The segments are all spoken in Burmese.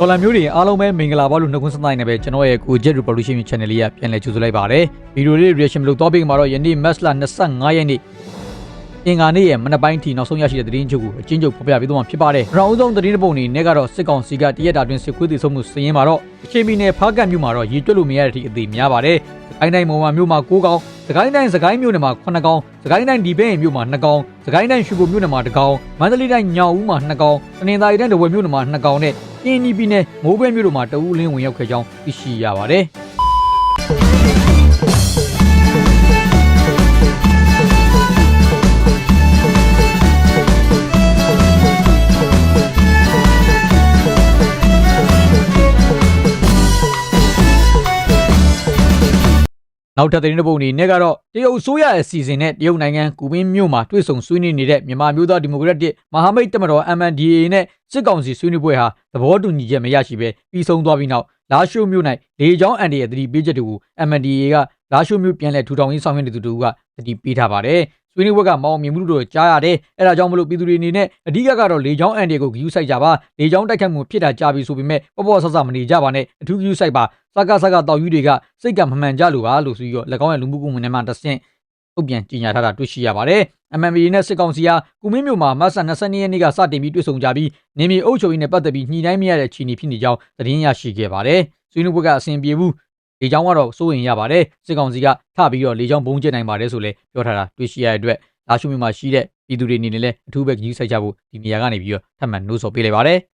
ဒေါ်လာမျိုးတွေအားလုံးပဲမင်္ဂလာပါလို့နှုတ်ခွန်းဆက်တိုင်းနဲ့ပဲကျွန်တော်ရဲ့ကို Jet Revolution Channel လေးကပြန်လည်ကြိုဆိုလိုက်ပါတယ်ဗီဒီယိုလေး reaction လုပ်တော့ပြီးမှာတော့ယနေ့ Match လ25ရက်နေ့ အင်္ဂါနေ့ရဲ့မနက်ပိုင်းထိနောက်ဆုံးရရှိတဲ့သတင်းချုပ်ကိုအချင်းချုပ်ဖော်ပြပေးသွားမှာဖြစ်ပါတယ်။ရောင်းဆုံးသတင်းတစ်ပုဒ်အနေနဲ့ကတော့စစ်ကောင်စီကတရက်တာတွင်စစ်ခွေးသေးဆုံးမှုစည်ရင်မှာတော့အချိန်မီနယ်ဖားကတ်မြို့မှာတော့ရေတွက်လို့မရတဲ့အထိအသေးများပါတယ်။စကိုင်းတိုင်းမုံဝါမြို့မှာ9ကောင်စကိုင်းတိုင်းစကိုင်းမြို့နယ်မှာ9ကောင်စကိုင်းတိုင်းဒီဘဲရင်မြို့မှာ2ကောင်စကိုင်းတိုင်းရွှေဘိုမြို့နယ်မှာ1ကောင်မန္တလေးတိုင်းညောင်ဦးမှာ2ကောင်တနင်္သာရီတိုင်းဒဝယ်မြို့နယ်မှာ2ကောင်နဲ့ကင်းနီပြည်နယ်မိုးဘဲမြို့တို့မှာတအူးလင်းဝင်ရောက်ခဲ့ကြောင်းသိရှိရပါတယ်။ နောက်ထပ်သတင်းတစ်ပုဒ်အနေနဲ့ကတော့တရုတ်အစိုးရရဲ့အစီအစဉ်နဲ့တရုတ်နိုင်ငံကူမင်းမြို့မှာတွေ့ဆုံဆွေးနွေးနေတဲ့မြန်မာမျိုးသားဒီမိုကရက်တစ်မဟာမိတ်တပ်မတော် MNDAA နဲ့စစ်ကောင်စီဆွေးနွေးပွဲဟာသဘောတူညီချက်မရရှိဘဲပြီးဆုံးသွားပြီးနောက်လာရှိုးမြို့၌လေကြောင်းအန်ဒီရဲ့သတိပေးချက်တွေကို MNDAA ကလာရှိုးမြို့ပြန်လည်ထူထောင်ရေးဆောင်ရွက်နေသူတို့ကသတိပေးထားပါတယ်ဆွေးနွေးပွဲကမောင်မြင်မှုတို့ကြားရတယ်အဲဒါကြောင့်မလို့ပြည်သူတွေအနေနဲ့အဓိကကတော့လေကြောင်းအန်ဒီကိုဂယူးဆိုင်ကြပါလေကြောင်းတိုက်ခတ်မှုဖြစ်တာကြားပြီဆိုပေမဲ့ပေါ့ပေါ့ဆဆမနေကြပါနဲ့အထူးဂယူးဆိုင်ပါ စကားစကားတောက်ယူတွေကစိတ်ကမမှန်ကြလို့ပါလို့ဆိုပြီးတော့၎င်းရဲ့လူမှုကွန်ရက်မှာတဆင့်ထုတ်ပြန်ကြေညာထားတာတွေ့ရှိရပါတယ် MMA နဲ့စစ်ကောင်စီဟာကုမင်းမြို့မှာမတ်ဆန်22ရက်နေ့ကစတင်ပြီးတွေ့ဆုံကြပြီးနေမီအုပ်ချုပ်ရေးနဲ့ပတ်သက်ပြီးညှိနှိုင်းမရတဲ့အခြေအနေဖြစ်နေကြောင်းသတင်းရရှိခဲ့ပါတယ်။ဆွေးနွေးပွဲကအဆင်ပြေဘူးလေချောင်းကတော့စိုးရင်ရပါတယ်စစ်ကောင်စီကထပြီးတော့လေချောင်းဘုံကျဲနိုင်ပါတယ်ဆိုလည်းပြောထားတာတွေ့ရှိရတဲ့အတွက်လာရှုမြို့မှာရှိတဲ့ပြည်သူတွေအနေနဲ့လည်းအထူးပဲကြီးစိုက်ကြဖို့ဒီနေရာကနေပြီးတော့ထပ်မံနှိုးဆော်ပေးလိုက်ပါတယ်။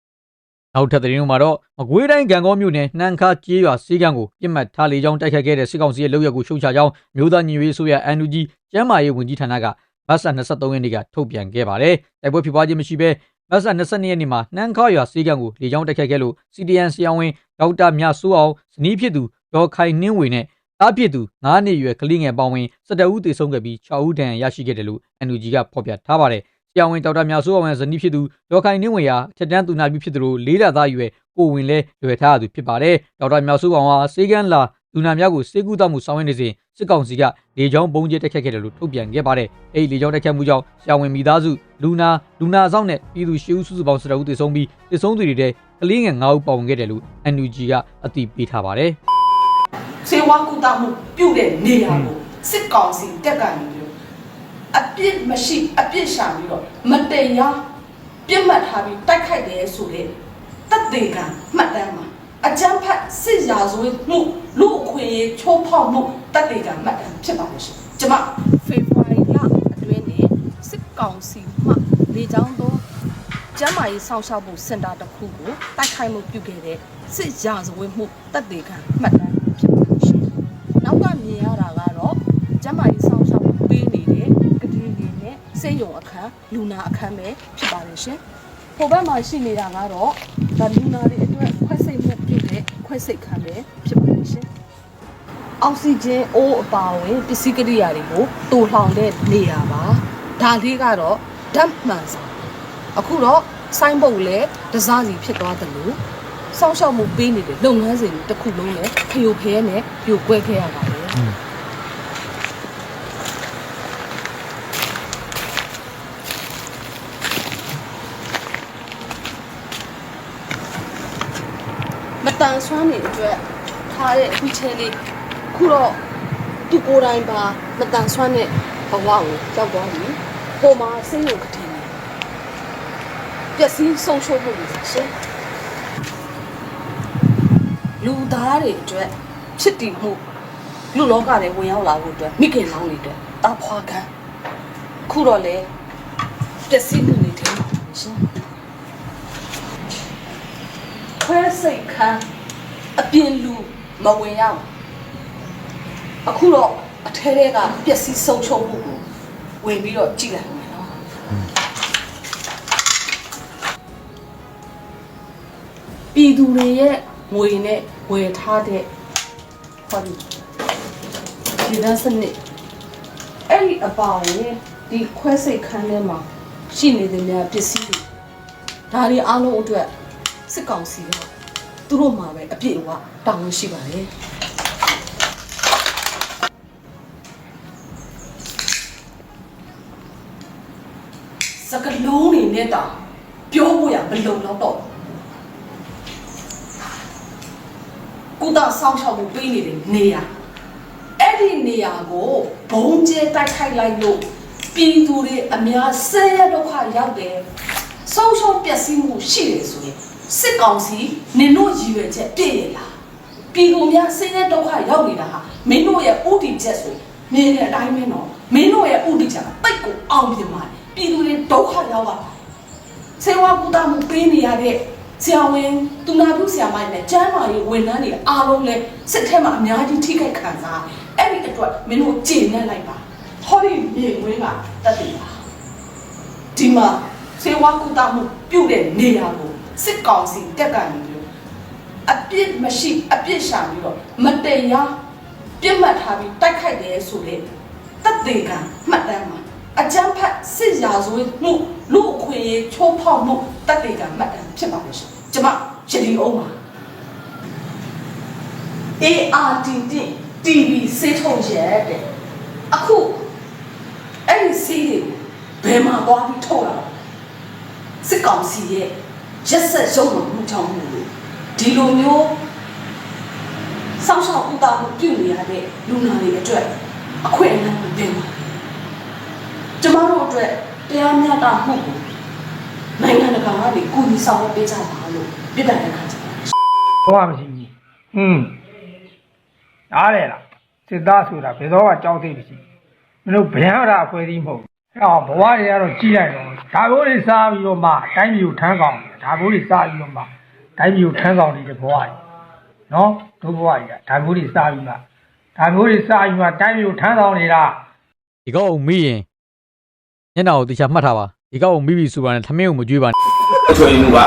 နောက်ထပ်သတင်းတွေမှာတော့မကွေးတိုင်းကံကောမြို့နယ်နှမ်းခါကျေးရွာစေးကံကိုပြစ်မှတ်ထားလေကြောင်းတိုက်ခတ်ခဲ့တဲ့စစ်ကောင်စီရဲ့လုပ်ရက်ကိုရှုတ်ချကြောင်းမြို့သားညီရေးဆိုရ NUG ကျမ်းမာရေးဝန်ကြီးဌာနကမတ်ဆန်23ရက်နေ့ကထုတ်ပြန်ခဲ့ပါတယ်။တိုက်ပွဲဖြစ်ပွားခြင်းမရှိဘဲမတ်ဆန်22ရက်နေ့မှာနှမ်းခါရွာစေးကံကိုလေကြောင်းတိုက်ခတ်ခဲ့လို့ CDN ဆရာဝန်ဒေါက်တာမြစိုးအောင်ဇနီးဖြစ်သူဒေါ်ခိုင်နှင်းဝေနဲ့တားဖြစ်သူ9နှစ်အရွယ်ကလေးငယ်ပေါင်းဝင်17ဦးသေဆုံးခဲ့ပြီး6ဦးဒဏ်ရာရရှိခဲ့တယ်လို့ NUG ကဖော်ပြထားပါတယ်။ဆ ရာဝန်ဒေါက်တာမြစိုးအောင်ရဲ့ဇနီးဖြစ်သူဒေါ်ခိုင်နှင်းဝေဟာထက်တန်းသူနာပြုဖြစ်သူလို့လေးလသားအရွယ်ကိုဝင်လဲလွယ်ထားသူဖြစ်ပါတယ်။ဒေါက်တာမြစိုးအောင်ဟာစေကန်းလာလူနာများကိုစေကူတမှုဆောင်ရွက်နေစဉ်စစ်ကောင်စီကလေကြောင်းပုံကျဲတက်ခတ်ခဲ့တယ်လို့ထုတ်ပြန်ခဲ့ပါတယ်။အဲဒီလေကြောင်းတက်ခတ်မှုကြောင့်ဆရာဝန်မိသားစုလူနာလူနာဆောင်နဲ့ပြည်သူရှိဦးစုစုပေါင်း12ဦးသေဆုံးပြီးသေဆုံးသူတွေတဲ့ကလေးငယ်9ဦးပါဝင်ခဲ့တယ်လို့ NUG ကအသိပေးထားပါတယ်။စေဝါကူတာမှုပြုတ်တဲ့နေရာကိုစစ်ကောင်စီတက်ကနေပြီးတော့ အပြစ်မရှိအပြစ်ရှာပြီးတော့မတရားပြစ်မှတ်ထားပြီးတိုက်ခိုက်တယ်ဆိုတဲ့တပ်တွေကမှတ်တမ်းမှာအကြမ်းဖက်စစ်ရာဇဝတ်မှုလူအခွင့်အရေးချိုးဖောက်မှုတပ်တွေကမှတ်တမ်းဖြစ်ပါလို့ရှိရင်ကျမဖေဖော်ဝါရီလအတွင်းနဲ့စစ်ကောင်စီမှလေကြောင်းသောကျမ်းမာရေးစောင့်ရှောက်မှုစင်တာတစ်ခုကိုတိုက်ခိုက်မှုပြုခဲ့တဲ့စစ်ရာဇဝတ်မှုတပ်တွေကမှတ်တမ်း နဲ့စေယုံအခန်းလူနာအခန်းပဲဖြစ်ပါလို့ရှင်ဟိုဘက်မှာရှိနေတာကတော့ဒါလူနာတွေအတွက်ခွဲစိတ်မှုပြုတဲ့ခွဲစိတ်ခန်းပဲဖြစ်ပါလို့ရှင်အောက်ဆီဂျင်အိုးအပါအဝင်ပစ္စည်းကိရိယာတွေကိုတူထောင်တဲ့နေရာပါဒါလေးကတော့ဓာတ်မှန်စာအခုတော့ဆိုင်းပုတ်လည်းတစားစီဖြစ်သွားတယ်လို့စောင့်ရှောက်မှုပေးနေတဲ့လုပ်ငန်းစဉ်တစ်ခုလုံးလည်းဖျို့ဖဲနဲ့ပြိုကွဲခဲ့ရပါတယ် န်ဆွမ်းနေအတွက်ထားတဲ့ဝီချဲလေးခုတော့သူကိုယ်တိုင်ပါမတန်ဆွမ်းတဲ့ဘဝကိုရောက်သွားပြီဟိုမှာစိတ်ရုပ်ကတိနေပျက်စီးဆုံးရှုံးမှုတွေရှင်လူသားတွေအတွက်ချစ်တည်မှုလူလောကတွေဝင်ရောက်လာဖို့အတွက်မိခင်လောင်းတွေအတွက်တာဖွာကံခုတော့လေပျက်စီးမှုတွေထဲမှာရှင်ခွဲစိတ်ခံ အပြင်လူမဝင်ရဘူးအခုတော့အထဲထဲကပျက်စီးဆုံးရှုံးမှုကိုဝင်ပြီးတော့ကြည်လိုက်မယ်နော်ပြည်သူတွေရဲ့ငွေနဲ့ဝယ်ထားတဲ့ဟောဒီဒီဒန်းစနစ်အဲ့ဒီအပါဝင်ဒီခွဲစိတ်ခန်းထဲမှာရှိနေတဲ့များပစ္စည်းတွေဒါတွေအားလုံးအတွက်စစ်ကောင်စီက သူတို့မှာပဲအပြည့်အဝတောင်းဝန်ရှိပါတယ်စကလုံးတွေနဲ့တောင်ပြောဖို့ရမလုံတော့တော့ဘူးသဆောင်ရှောက်မှုပေးနေတဲ့နေရာအဲ့ဒီနေရာကိုဘုံကျဲတိုက်ခိုက်လိုက်လို့ပြည်သူတွေအများဆဲရဒုက္ခရောက်တယ်ဆုံးရှုံးပျက်စီးမှုရှိတယ်ဆိုရင် စစ်ကောင်စီနင်တို့ရည်ရွယ်ချက်ပြည့်ရလားပြည်သူများဆင်းရဲဒုက္ခရောက်နေတာဟာမင်းတို့ရဲ့ဥတီချက်ဆိုရင်မြင်တဲ့အတိုင်းပဲနော်မင်းတို့ရဲ့ဥတီချက်ကတိတ်ကိုအောင်ပြပါတယ်ပြည်သူတွေဒုက္ခရောက်ပါဆေးဝါးကုသမှုပေးနေရတဲ့ဆရာဝန်သူနာပြုဆရာမတွေနဲ့ကျန်းမာရေးဝန်ထမ်းတွေအားလုံးလည်းစစ်ထဲမှာအများကြီးထိခိုက်ခံစားအဲ့ဒီအတွက်မင်းတို့ကြည်နဲ့လိုက်ပါဟောဒီမြေဝင်းကတက်တည်ပါဒီမှာဆေးဝါးကုသမှုပြုတဲ့နေရာကို စစ်ကောင်စီတက်ကနေပြီးတော့အပြစ်မရှိအပြစ်ရှာပြီးတော့မတရားပြစ်မှတ်ထားပြီးတိုက်ခိုက်တယ်ဆိုတဲ့တက်သေးကမှတ်တမ်းမှာအကြမ်းဖက်စစ်ရာဇဝတ်မှုလူအခွင့်အရေးချိုးဖောက်မှုတက်သေးကမှတ်တမ်းဖြစ်ပါလိမ့်ရှင်ကျမရည်ဒီအောင်ပါ ARTD TV စေးထုတ်ရက်တဲ့အခုအဲ့ဒီစီးတွေဘယ်မှာသွားပြီးထုတ်လာစစ်ကောင်စီရဲ့ ရက်ဆက်ရုံမှုချောင်းမှုလို့ဒီလိုမျိုးစောင့်ရှောက်ဥတာမှုပြုနေရတဲ့လူနာတွေအတွက်အခွင့်အလမ်းကိုတင်ပါကျမတို့အတွက်တရားမျှတမှုကိုနိုင်ငံတကာကနေကူညီဆောင်ရွက်ပေးကြပါလို့ပြစ်ဒဏ်တဲ့ခါကျပါတယ်ဘောမရှိဘူးဟွန်းအားရလားစစ်သားဆိုတာဘယ်တော့မှကြောက်သိမရှိဘူးမင်းတို့ဗျံရအဖွဲသီးမဟုတ်ဘူးအဲ့တော့ဘဝတွေကတော့ကြီးလိုက်တော့ ဒါဘိုးတွေစားပြီးတော့မှတိုင်းပြည်ကိုထမ်းဆောင်တယ်ဒါဘိုးတွေစားပြီးတော့မှတိုင်းပြည်ကိုထမ်းဆောင်နေတဲ့ဘဝတွေနော်တို့ဘဝတွေကဒါဘိုးတွေစားပြီးမှဒါဘိုးတွေစားပြီးမှတိုင်းပြည်ကိုထမ်းဆောင်နေတာဒီကောက်ကိုမိရင်ညနာကိုတရားမှတ်ထားပါဒီကောက်ကိုမိပြီဆိုတာနဲ့ထမင်းကိုမကြွေးပါနဲ့အချွေမှုက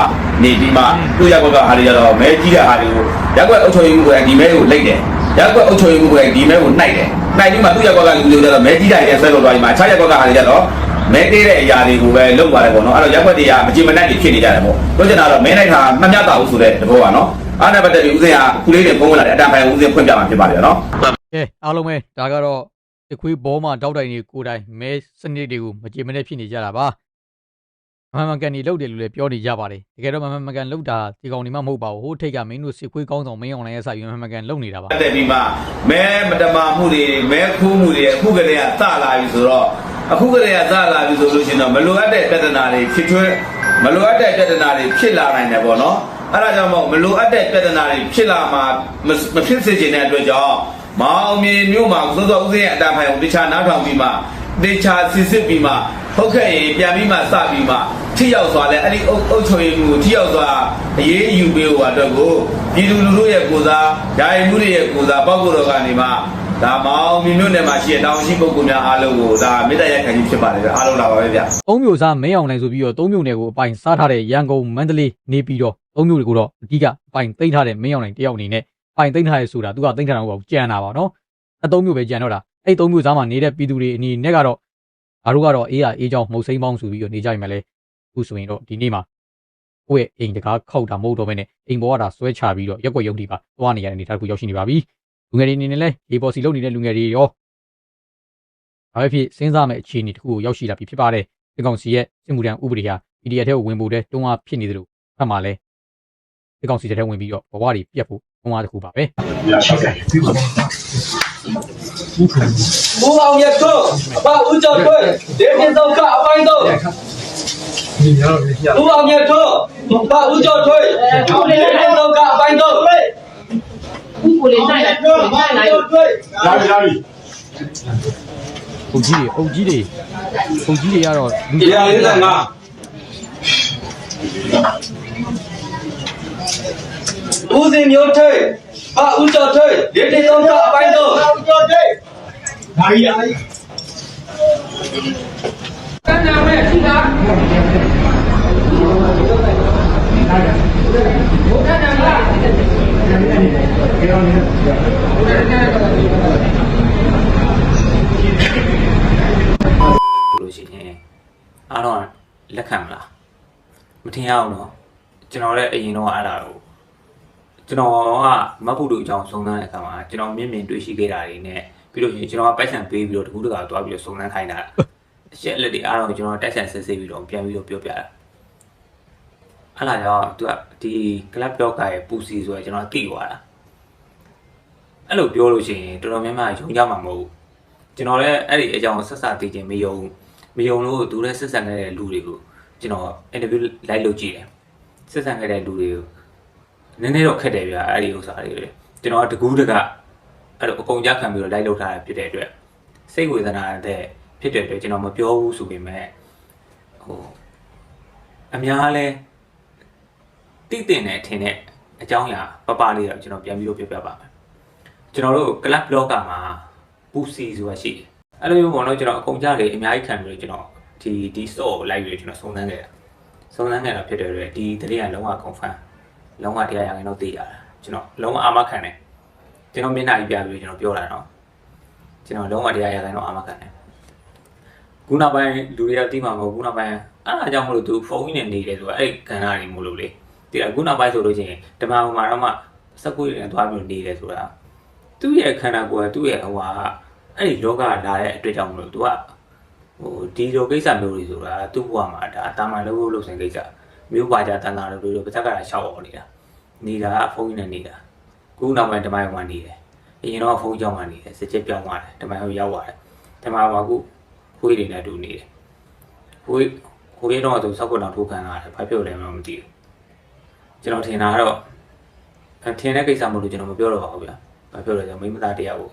နေပြီးမှသူ့ရက်ကွက်ကဟာတွေကြတော့မဲကြီးတဲ့ဟာတွေကိုရက်ကွက်အချွေမှုကဒီမဲကိုလိုက်တယ်ရက်ကွက်အချွေမှုကဒီမဲကိုနှိုက်တယ်နှိုက်ပြီးမှသူ့ရက်ကွက်ကလူတွေကြတော့မဲကြီးတဲ့ရဲ့ဆွဲလို့သွားပြီးမှအခြားရက်ကွက်ကဟာတွေကြတော့ မဲတေးတဲ့အရာတွေကိုပဲလုပ်သွားတယ်ပေါ့နော်အဲ့တော့ရက်ကွက်တွေကမကြင်မနှက်တွေဖြစ်နေကြတယ်ပေါ့တို့ကျင်တော့မဲလိုက်တာမမျှတာဘူးဆိုတဲ့တဘောကနော်အားနဲ့ပတ်သက်ပြီးဦးစင်ကခုလေးတွေပုံဝင်လာတယ်အတန်ဖိုင်ဦးစင်ဖွင့်ပြမှာဖြစ်ပါတယ်နော်ကဲအားလုံးပဲဒါကတော့တခွေးဘောမှာတောက်တိုင်တွေကိုယ်တိုင်မဲစနစ်တွေကိုမကြင်မနဲ့ဖြစ်နေကြတာပါမမှန်မကန်နေလောက်တယ်လို့လည်းပြောနေကြပါတယ်တကယ်တော့မမှန်မကန်လောက်တာဒီကောင်တွေမှမဟုတ်ပါဘူးဟိုထိတ်ကမင်းတို့စစ်ခွေးကောင်းဆောင်မင်းအောင်လိုင်းရဲ့စာယူမမှန်မကန်လောက်နေတာပါတက်ပြီးမှမဲမတမာမှုတွေမဲခိုးမှုတွေအခုကလေးကစလာပြီဆိုတော့ အခုကလေးကစလာပြီဆိုလို့ရှိရင်တော့မလိုအပ်တဲ့ပြဿနာတွေဖြစ်ထွန်းမလိုအပ်တဲ့ပြဿနာတွေဖြစ်လာနိုင်တယ်ပေါ့နော်အဲ့ဒါကြောင့်မို့မလိုအပ်တဲ့ပြဿနာတွေဖြစ်လာမှာမမဖြစ်စေချင်တဲ့အတွက်ကြောင့်မောင်အောင်မြင်မျိုးမှာသို့သောဥစဉ်ရဲ့အတန်ဖိုင်ကိုတခြားနားထောင်ပြီးမှတခြားစစ်စစ်ပြီးမှဟုတ်ခဲ့ရင်ပြန်ပြီးမှစပြီးမှထိရောက်သွားလဲအဲ့ဒီအုပ်အုပ်ချုပ်ရေးမှုကိုထိရောက်သွားအရေးယူပေးဟိုအတွက်ကိုပြည်သူလူထုရဲ့ကိုယ်စားယာယီမှုတွေရဲ့ကိုယ်စားပောက်ကိုယ်တော်ကနေမှ ဒါမောင်မြင်မျိုးနယ်မှာရှိတဲ့တောင်ရှိပုဂ္ဂိုလ်များအားလုံးကိုဒါမေတ္တာရက်ခံကြီးဖြစ်ပါတယ်ဗျအားလုံးလာပါပဲဗျသုံးမျိုးစားမင်းအောင်လိုင်းဆိုပြီးတော့သုံးမျိုးနယ်ကိုအပိုင်စားထားတဲ့ရန်ကုန်မန္တလေးနေပြီးတော့သုံးမျိုးတွေကိုတော့အဓိကအပိုင်သိမ်းထားတဲ့မင်းအောင်လိုင်းတယောက်အနေနဲ့ပိုင်သိမ်းထားရဲဆိုတာသူကသိမ်းထားတာမဟုတ်ပါဘူးကြံတာပါနော်အသုံးမျိုးပဲကြံတော့တာအဲ့သုံးမျိုးစားမှာနေတဲ့ပြည်သူတွေအနေနဲ့ကတော့ငါတို့ကတော့အေးရအေးချောင်းမှုတ်စိမ့်ပေါင်းဆိုပြီးတော့နေကြရင်မလဲအခုဆိုရင်တော့ဒီနေ့မှာကိုယ့်ရဲ့အိမ်တကားခောက်တာမဟုတ်တော့ဘဲနဲ့အိမ်ပေါ်ကတာဆွဲချပြီးတော့ရက်ွက်ရုံတီပါသွားနေရတဲ့အနေထားတစ်ခုရောက်ရှိနေပါပြီ လူငယ်တွေအနေနဲ့လည်းရေပေါ်စီလုပ်နေတဲ့လူငယ်တွေရောဘာပဲဖြစ်စဉ်းစားမယ့်အခြေအနေတစ်ခုကိုရောက်ရှိလာပြီဖြစ်ပါတယ်။စစ်ကောင်စီရဲ့စစ်မှုထမ်းဥပဒေဟာ PDF ထဲကိုဝင်ဖို့တဲ့တွန်းအားဖြစ်နေသလိုဖတ်မှာလဲစစ်ကောင်စီထဲဝင်ပြီးတော့ဘဝတွေပြတ်ဖို့တွန်းအားတစ်ခုပါပဲ။ဘူအောင်ရတော့ဘာဦးကြောက်ခွဲဒေပြင်းတော့ကအပိုင်းတော့ဘူအောင်ရတော့ဘာဦးကြောက်ခွဲဒေပြင်းတော့ကအပိုင်းတော့ ဘူးကိုလေးနိုင်လိုက်ကိုလေးနိုင်လိုက်လာပြီလာပြီအုပ်ကြီးတွေအုပ်ကြီးတွေအုပ်ကြီးတွေကတော့လူကြီး45ဦးစင်မျိုးထွေအဦးကျော်ထွေဒေတီသုံးကအပိုင်းသုံးဦးကျော်ထွေဒါရီယာတန်းနာမဲ့ရှိတာဘုရားနာမလား ရှိရင်အားလုံးကလက်ခံမလားမထင်ရအောင်တော့ကျွန်တော်လည်းအရင်တော့အဲ့ဒါကိုကျွန်တော်ကမတ်ဖို့တို့အကြောင်းစုံစမ်းတဲ့အခါမှာကျွန်တော်မြင်မြင်တွေ့ရှိခဲ့တာတွေနဲ့ပြီးလို့ရှိရင်ကျွန်တော်ကပိုက်ဆံပေးပြီးတော့တကူးတကာသွားပြီးတော့စုံစမ်းခိုင်းတာအချက်အလက်တွေအားလုံးကိုကျွန်တော်တိုက်ဆိုင်စစ်ဆေးပြီးတော့ပြန်ပြီးတော့ပြောပြတာအဲ့ဒါကြောင့်သူကဒီ club blog ကရဲ့ပူစီဆိုရယ်ကျွန်တော်သိသွားတာ အဲ့လိုပြောလို့ရှိရင်တော်တော်များများယုံကြမှာမဟုတ်ဘူးကျွန်တော်လည်းအဲ့ဒီအကြောင်းဆက်ဆက်သိချင်းမယုံမယုံလို့သူလည်းဆက်ဆံခဲ့တဲ့လူတွေကိုကျွန်တော် interview လိုက်လုပ်ကြည့်တယ်ဆက်ဆံခဲ့တဲ့လူတွေကိုနည်းနည်းတော့ခက်တယ်ဗျာအဲ့ဒီဥစ္စာတွေကျွန်တော်တကူးတကအဲ့လိုအကုန်ကြခံပြီးတော့လိုက်လုပ်ထားတာဖြစ်တဲ့အတွက်စိတ်ဝေဒနာတဲ့ဖြစ်တဲ့အတွက်ကျွန်တော်မပြောဘူးဆိုပေမဲ့ဟိုအများလဲတိတင်တယ်ထင်တဲ့အကြောင်းအရာပပလေးတော့ကျွန်တော်ပြန်ပြီးတော့ပြပြပါမယ် ကျွန်တော်တို့ club blogger မှာပူစီဆိုတာရှိတယ်အဲ့လိုမျိုးပေါ့နော်ကျွန်တော်အကုန်ကြလေအများကြီးခံပြီးတော့ကျွန်တော်ဒီဒီ store ကိုလိုက်ပြီးတော့ကျွန်တော်စုံစမ်းခဲ့တာစုံစမ်းခဲ့တာဖြစ်တဲ့အတွက်ဒီတတိယလုံးဝ confirm လုံးဝတရားရရင်တော့သိရတာကျွန်တော်လုံးဝအာမခံတယ်ကျွန်တော်မျက်နှာကြီးပြပြီးတော့ကျွန်တော်ပြောတာနော်ကျွန်တော်လုံးဝတရားရရင်တော့အာမခံတယ်ခုနောက်ပိုင်းလူတွေကတိမှာမဟုတ်ဘူးခုနောက်ပိုင်းအဲ့ဒါကြောင့်မလို့သူဖုန်းကြီးနဲ့နေတယ်ဆိုတာအဲ့ကဏ္ဍတွေမို့လို့လေဒီအခုနောက်ပိုင်းဆိုလို့ချင်းဓမ္မဟိုမှာတော့မှစက်ကွေးတွေနဲ့သွားပြီးနေတယ်ဆိုတာ သူ့ရဲ့ခန္ဓာကိုယ်ကသူ့ရဲ့ဟိုဟာအဲ့ဒီလောကလာတဲ့အတွက်ကြောင့်မလို့သူကဟိုဒီလိုကိစ္စမျိုးတွေဆိုတာသူ့ဘဝမှာဒါတာမန်လို့လို့ဆင်ကိစ္စမျိုးပါကြတန်တာလို့ပြောပါဇက်ကရာရှောက်အောင်နေတာနေတာကဖုန်းကြီးနဲ့နေတာခုနောက်ပိုင်းဓမ္မဟိုမှာနေတယ်အရင်တော့ဖုန်းကြောင်းမှာနေတယ်စကြက်ပြောင်းသွားတယ်ဓမ္မဟိုရောက်သွားတယ်ဓမ္မဟိုမှာခုခွေးတွေနဲ့တူနေတယ်ခွေးခွေးတော့သူစောက်ကွတော်ထိုးခံလာတယ်ဘာဖြစ်လဲမသိဘူးကျွန်တော်ထင်တာကတော့ထင်တဲ့ကိစ္စမလို့ကျွန်တော်မပြောတော့ပါဘူးဗျာ ဘာပြောလဲဆိုမိမသားတရားကို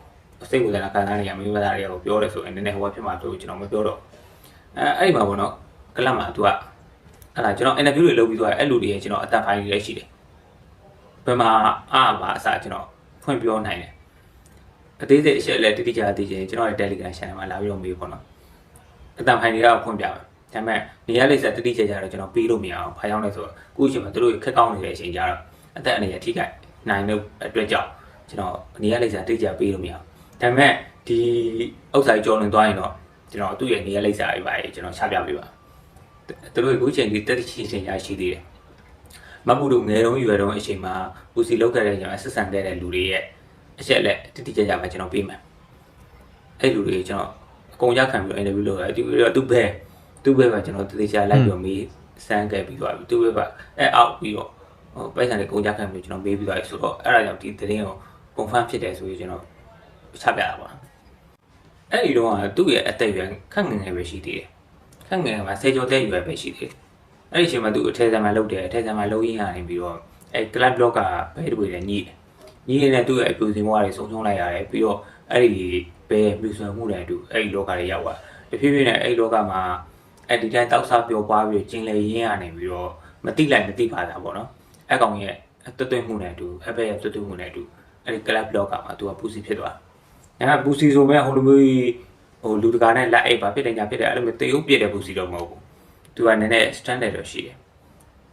စိတ်ဝင်စားခံစားနေရမိမသားတရားကိုပြောတယ်ဆိုရင်နည်းနည်းဟိုဘာဖြစ်မှာပြောကျွန်တော်မပြောတော့အဲအဲ့ဒီမှာပေါ့နော်ကလပ်မှာ तू ကအဲ့ဒါကျွန်တော် interview တွေလုပ်ပြီးသွားတယ်အဲ့လူတွေရဲ့ကျွန်တော်အသက်ဖိုင်းတွေလည်းရှိတယ်ဘယ်မှာအားမှာအစားကျွန်တော်ဖွင့်ပြောနိုင်တယ်အသေးစိတ်အချက်လည်းတိတိကျကျသိချင်ကျွန်တော်ရဲ့ Telegram channel မှာလာပြီးတော့မေးပေါ့နော်အတန်ဖိုင်တွေကဖွင့်ပြမယ်ဒါပေမဲ့နေရာလိမ့်ဆက်တိတိကျကျတော့ကျွန်တော်ပြီးလို့မရအောင်ဖားရောက်နေဆိုတော့အခုအချိန်မှာတို့ခက်ကောင်းနေတဲ့အချိန်ကြတော့အသက်အနေနဲ့ထိခိုက်နိုင်တဲ့အတွက်ကြောင့် ကျွန်တော်နေရာလိမ့်ဆက်တိကျပြီးလို့မရအောင်ဒါပေမဲ့ဒီဥစ္စာကြီးကြောင်းနေသွားရင်တော့ကျွန်တော်သူ့ရဲ့နေရာလိမ့်စာတွေပါကျွန်တော်ချပြပေးပါသူတို့အခုချိန်ဒီတက်တိချင်းချင်းရရှိသေးတယ်မမှုတို့ငယ်တုန်းရွယ်တုန်းအချိန်မှာပူစီလောက်ခဲ့တဲ့ညဆက်ဆံခဲ့တဲ့လူတွေရဲ့အချက်လက်တိတိကျကျပဲကျွန်တော်ပေးမယ်အဲ့လူတွေကျွန်တော်အကုန်ရခံပြီးအင်တာဗျူးလုပ်ရတယ်သူသူဘဲသူဘဲမှာကျွန်တော်တတိကျလိုက်ပြီးတော့မေးစမ်းခဲ့ပြီးသွားပြီသူဘဲကအဲအောက်ပြီးတော့ဟိုပိုက်ဆံတွေကုန်ကြခံပြီးကျွန်တော်မေးပြီးသွားပြီဆိုတော့အဲ့ဒါကြောင့်ဒီသတင်းကို confirm ဖြစ်တယ်ဆိုရင်ကျွန်တော်ချပြတာပါအဲ့ဒီတော့ကသူ့ရဲ့အသက်အရွယ်ခက်ငယ်ငယ်ပဲရှိသေးတယ်ခက်ငယ်ငယ်မှာစေကျော်တဲ့ရွယ်ပဲရှိသေးတယ်အဲ့ဒီအချိန်မှာသူအထက်ဆံမှာလုပ်တယ်အထက်ဆံမှာလုပ်ရင်းရနေပြီးတော့အဲ club blog ကဘဲတွေလည်းညှိတယ်ညှိနေတဲ့သူ့ရဲ့အပြူစင်ဘွားတွေဆုံးရှုံးလိုက်ရတယ်ပြီးတော့အဲ့ဒီဘဲမြူဆွဲမှုတွေအတူအဲ့ဒီလောကတွေရောက်သွားတဖြည်းဖြည်းနဲ့အဲ့ဒီလောကမှာအဲ့ဒီတိုင်းတောက်စားပျော်ပွားပြီးကျင်လေရင်းရနေပြီးတော့မတိလိုက်မတိပါတာပေါ့နော်အဲ့ကောင်ရဲ့တွတ်တွတ်မှုနဲ့အတူအဘဲရဲ့တွတ်တွတ်မှုနဲ့အတူ အဲ့ဒီ club blog ကမှာသူကပူစီဖြစ်သွားတယ်အဲ့ဒါပူစီဆိုမဲ့ဟိုလိုမျိုးဟိုလူတကာနဲ့လက်အိပ်ပါဖြစ်တယ်ညာဖြစ်တယ်အဲ့လိုမျိုးတေုပ်ပြည့်တဲ့ပူစီတော့မဟုတ်ဘူးသူကနည်းနည်း standard တော့ရှိတယ်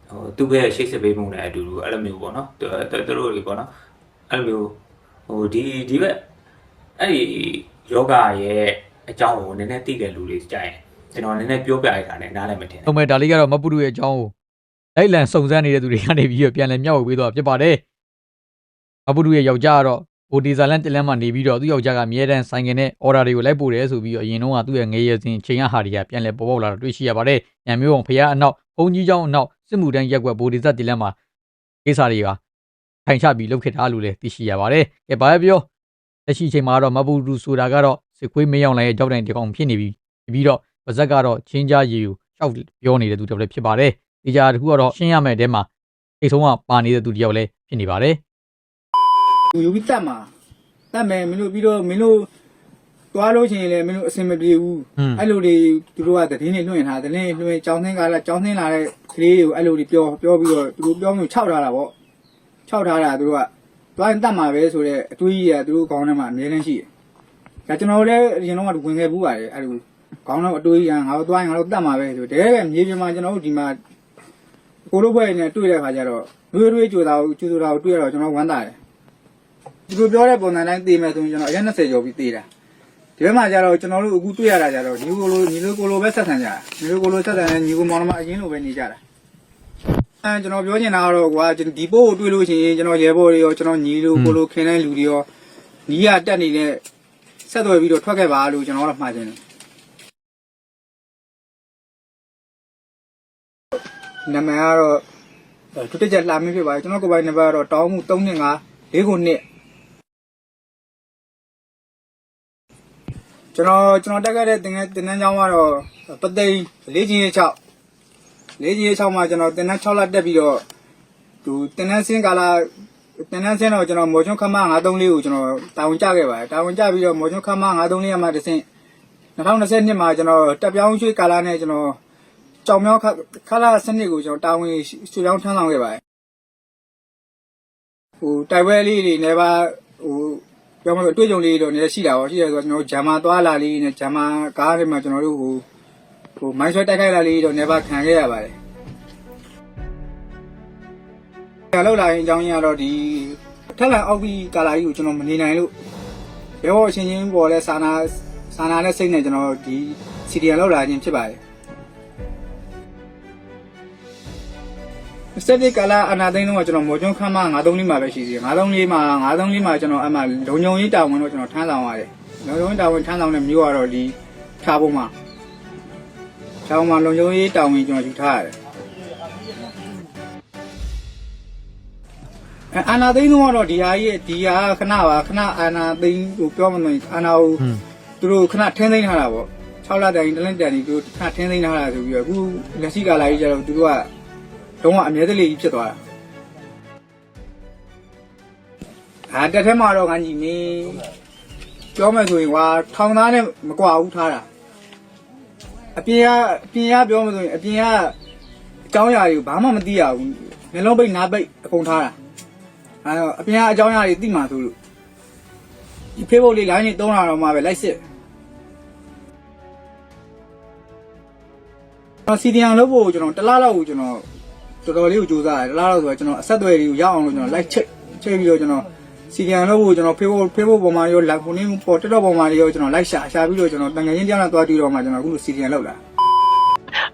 ဟိုသူ့ရဲ့ရှိတ်စပေးမှုနဲ့အတူတူအဲ့လိုမျိုးပေါ့နော်သူသူတို့တွေပေါ့နော်အဲ့လိုမျိုးဟိုဒီဒီဘက်အဲ့ဒီယောဂရဲ့အကြောင်းကိုနည်းနည်းသိတဲ့လူတွေကြာရင်ကျွန်တော်နည်းနည်းပြောပြရတာနဲ့နားလည်းမထင်။ဟုတ်မဲ့ဒါလေးကတော့မပုရုရဲ့အကြောင်းကိုလိုက်လံစုံစမ်းနေတဲ့သူတွေကနေပြီးတော့ပြန်လည်မျှဝေပေးတော့ဖြစ်ပါတယ်။ ဘပူတူရဲ့ယောက်ျားကတော့ဟိုဒီဇာလန်တလန်မှာနေပြီးတော့သူ့ယောက်ျားကအမြဲတမ်းဆိုင်ကနေ order တွေကိုလိုက်ပို့တယ်ဆိုပြီးတော့အရင်တော့ကသူ့ရဲ့ငရေစဉ်ချိန်ရဟာတွေကပြန်လဲပေါ်ပေါက်လာတော့တွေ့ရှိရပါတယ်။ညံမျိုးအောင်ဖရားအနောက်ဘုံကြီးကျောင်းအနောက်စစ်မှုတန်းရက်ွက်ဘိုဒီဇတ်တလန်မှာကိစ္စတွေကထိုင်ချပြီးလုပ်ခဲ့တာလို့လည်းသိရှိရပါတယ်။ကဲဘာပဲပြောလက်ရှိချိန်မှာတော့မပူတူဆိုတာကတော့စစ်ခွေးမယောင်လိုင်းရဲ့ကြောက်တိုင်တကောင်ဖြစ်နေပြီးပြီးတော့ပါဇက်ကတော့ချင်းကြရေကိုရှောက်ပြောနေတဲ့သူတစ်ယောက်လည်းဖြစ်ပါတယ်။ဒီကြားတစ်ခုကတော့ရှင်းရမယ့်အဲထဲမှာအိတ်ဆုံးကပါနေတဲ့သူတစ်ယောက်လည်းဖြစ်နေပါတယ်။ ယူပြီးတတ်မှာတတ်မယ်မင်းတို့ပြီးတော့မင်းတို့သွားလို့ရှိရင်လည်းမင်းတို့အဆင်မပြေဘူးอืมအဲ့လိုတွေသူတို့ကသတင်းတွေလွှင့်ထားသတင်းတွေလွှင့်ကြောင်းသင်းကားလာကြောင်းသင်းလာတဲ့ကလေးတွေကိုအဲ့လိုတွေပြောပြောပြီးတော့သူတို့ပြောမျိုးခြောက်ထားတာပေါ့ခြောက်ထားတာသူတို့ကသွားရင်တတ်မှာပဲဆိုတော့အတွေးကြီးကသူတို့ခေါင်းထဲမှာအမြဲတမ်းရှိတယ်ဒါကျွန်တော်လည်းအရင်တော့ကဝင်ခဲ့ဘူးပါတယ်အဲ့လိုခေါင်းထဲအတွေးကြီးကငါတို့သွားရင်ငါတို့တတ်မှာပဲဆိုတကယ်ပဲမြေပြင်မှာကျွန်တော်တို့ဒီမှာကိုလိုဘွဲနဲ့တွေ့တဲ့ခါကျတော့တွေးတွေးကြိုတာကိုကြိုတာကိုတွေ့ရတော့ကျွန်တော်ဝမ်းသာတယ် သူတို့ပြောတဲ့ပုံစံတိုင်းသိမယ်ဆိုရင်ကျွန်တော်အရင်20ကျော်ပြီးသိတာဒီဘက်မှာကျတော့ကျွန်တော်တို့အခုတွေ့ရတာကျတော့ညီကိုလိုညီလိုကိုလိုပဲဆက်ဆံကြတာညီလိုကိုလိုဆက်ဆံတဲ့ညီကိုမောင်နှမအရင်လိုပဲနေကြတာအဲကျွန်တော်ပြောချင်တာကတော့ကွာကျွန်တော်ဒီပို့ကိုတွေ့လို့ရှိရင်ကျွန်တော်ရဲဘော်တွေရောကျွန်တော်ညီလိုကိုလိုခင်တဲ့လူတွေရောညီရတက်နေတဲ့ဆက်သွယ်ပြီးတော့ထွက်ခဲ့ပါလို့ကျွန်တော်ကတော့မှားချင်တယ်နာမည်ကတော့ဒုတိယလာမင်းဖြစ်ပါတယ်ကျွန်တော်ကိုယ်ပိုင်နံပါတ်ကတော့တောင်းမှု325၄ခုနှစ် ကျွန်တော်ကျွန်တော်တက်ခဲ့တဲ့တင်ငယ်တင်နန်းကျောင်းကတော့ပသိမ်လေးချင်းရေး6လေးချင်းရေး6မှာကျွန်တော်တင်နန်း6လတက်ပြီးတော့သူတင်နန်းစင်းကာလာတင်နန်းစင်းတော့ကျွန်တော်မော်ချွန်းခမ934ကိုကျွန်တော်တာဝန်ကျခဲ့ပါတယ်တာဝန်ကျပြီးတော့မော်ချွန်းခမ934ရမှာတစ်ဆင့်2022မှာကျွန်တော်တက်ပြောင်းရွှေ့ကာလာနဲ့ကျွန်တော်ကြောင်မြောင်းခလာစနစ်ကိုကျွန်တော်တာဝန်ရွှေ့ပြောင်းထမ်းဆောင်ခဲ့ပါတယ်ဟိုတိုက်ပွဲလေးတွေနေပါဟို ပြောမလို့အတွေ့အကြုံလေးတော့နည်းနည်းရှိတာပေါ့ရှိတယ်ဆိုတော့ကျွန်တော်တို့ဂျာမာသွားလာလေးနဲ့ဂျာမာကားတွေမှာကျွန်တော်တို့ဟိုဟိုမိုင်းဆွဲတိုက်ခိုက်လာလေးတော့နေပါခံခဲ့ရပါတယ်။ကြာလောက်လာရင်အကြောင်းရင်းကတော့ဒီထက်လန်အောက်ပြီးကာလာကြီးကိုကျွန်တော်မနေနိုင်လို့ဘယ်တော့အချင်းချင်းပေါ်လဲစာနာစာနာနဲ့စိတ်နဲ့ကျွန်တော်ဒီစီဒီယန်လောက်လာခြင်းဖြစ်ပါတယ်။ စက်တိကာလာအနာသိန်းတော့ကျွန်တော်မော်ကျွန်းခမ်းမ934မှာပဲရှိသေးတယ်934မှာ934မှာကျွန်တော်အမှလုံုံရေးတာဝန်တော့ကျွန်တော်ထမ်းဆောင်ရတယ်လုံုံရေးတာဝန်ထမ်းဆောင်တဲ့မျိုးကတော့ဒီထားပုံမှာထားပုံမှာလုံုံရေးတာဝန်ကျွန်တော်ယူထားရတယ်အဲအာနာသိန်းတော့ဒီဟာကြီးဒီဟာခဏပါခဏအာနာသိန်းကိုပြောမလို့အာနာကိုသူတို့ခဏထင်းသိမ်းထားတာပေါ့6လတိုင်တလန့်တန်ဒီသူခဏထင်းသိမ်းထားတာဆိုပြီးတော့အခုလက်ရှိကာလာကြီးကျတော့သူတို့က တော့အမြဲတလေကြီးဖြစ်သွားတာအာတက်ထဲမှာတော့ခန်းကြီးနေပြောမယ်ဆိုရင်ကွာထောင်သားနဲ့မကွာဘူးထားတာအပြင်ကအပြင်ကပြောမယ်ဆိုရင်အပြင်ကအကြောင်းအရာတွေကိုဘာမှမသိရဘူးမျက်လုံးပိတ်နားပိတ်အကုန်ထားတာအဲတော့အပြင်ကအကြောင်းအရာတွေသိမှဆိုလို့ဒီ Facebook လေး line လေးတုံးလာတော့မှပဲလိုက်စစ်ကျွန်တော်စီဒီယန်လုပ်ဖို့ကျွန်တော်တစ်လားလောက်ကိုကျွန်တော် တော်တော်လေးကိုစူးစမ်းရတယ်လားတော့ဆိုတော့ကျွန်တော်အဆက်အသွယ်တွေကိုရအောင်လို့ကျွန်တော် like check ချိန်ပြီးတော့ကျွန်တော်စီကန်လို့ကိုကျွန်တော် Facebook Facebook ပေါ်မှာရော like ပုံလေးပေါ် TikTok ပေါ်မှာရောကျွန်တော် like ရှာရှာပြီးတော့ကျွန်တော်တန်ငယ်ချင်းတရားနဲ့တွားကြည့်တော့မှကျွန်တော်အခုလိုစီကန်လောက်လာ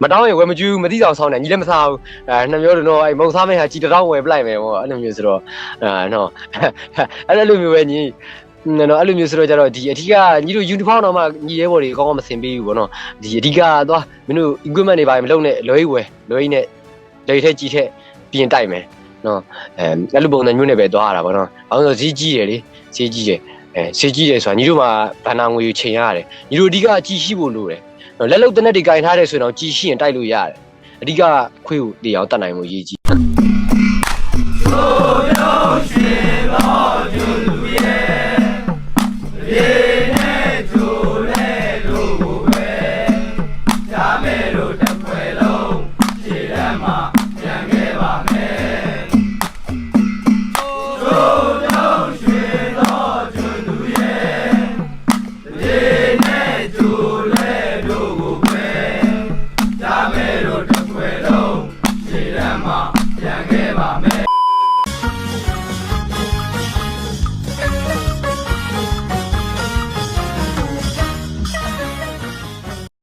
မတောင်းရင်ဝယ်မကြည့်ဘူးမသိအောင်ဆောင်းတယ်ညီလည်းမစားဘူးအဲနှစ်မျိုးတော့အဲ့မုံစားမဲ့ဟာကြည်တောင်းဝယ်ပလိုက်မယ်ပေါ့အဲ့လိုမျိုးဆိုတော့အဲနော်အဲ့လိုမျိုးပဲညီနော်အဲ့လိုမျိုးဆိုတော့ကြတော့ဒီအထီးကညီတို့ uniform တော့မှညီရဲဘော်တွေအကောင်းအောင်မဆင်ပေးဘူးပေါ့နော်ဒီအထီးကသွားမင်းတို့ equipment တွေပါမလုပ်နဲ့လွယ်ကြီးဝယ်လွယ်ကြီးနဲ့ လက်ထဲကြီးထဲပြင်တိုက်မယ်နော်အဲအဲ့လိုပုံစံမျိုးနဲ့ပဲသွားရတာပေါ့နော်ဘာလို့လဲဆိုဈေးကြီးတယ်လေဈေးကြီးတယ်အဲဈေးကြီးတယ်ဆိုတာညီတို့မှာဘဏ္ဍာငွေချိန်ရတယ်ညီတို့အဓိကကြီးရှိဖို့လိုတယ်နော်လက်လုံးတနက်တွေကင်ထားတယ်ဆိုရင်တော့ကြီးရှိရင်တိုက်လို့ရတယ်အဓိကခွေးကိုတရားတတ်နိုင်မှုရေးကြီး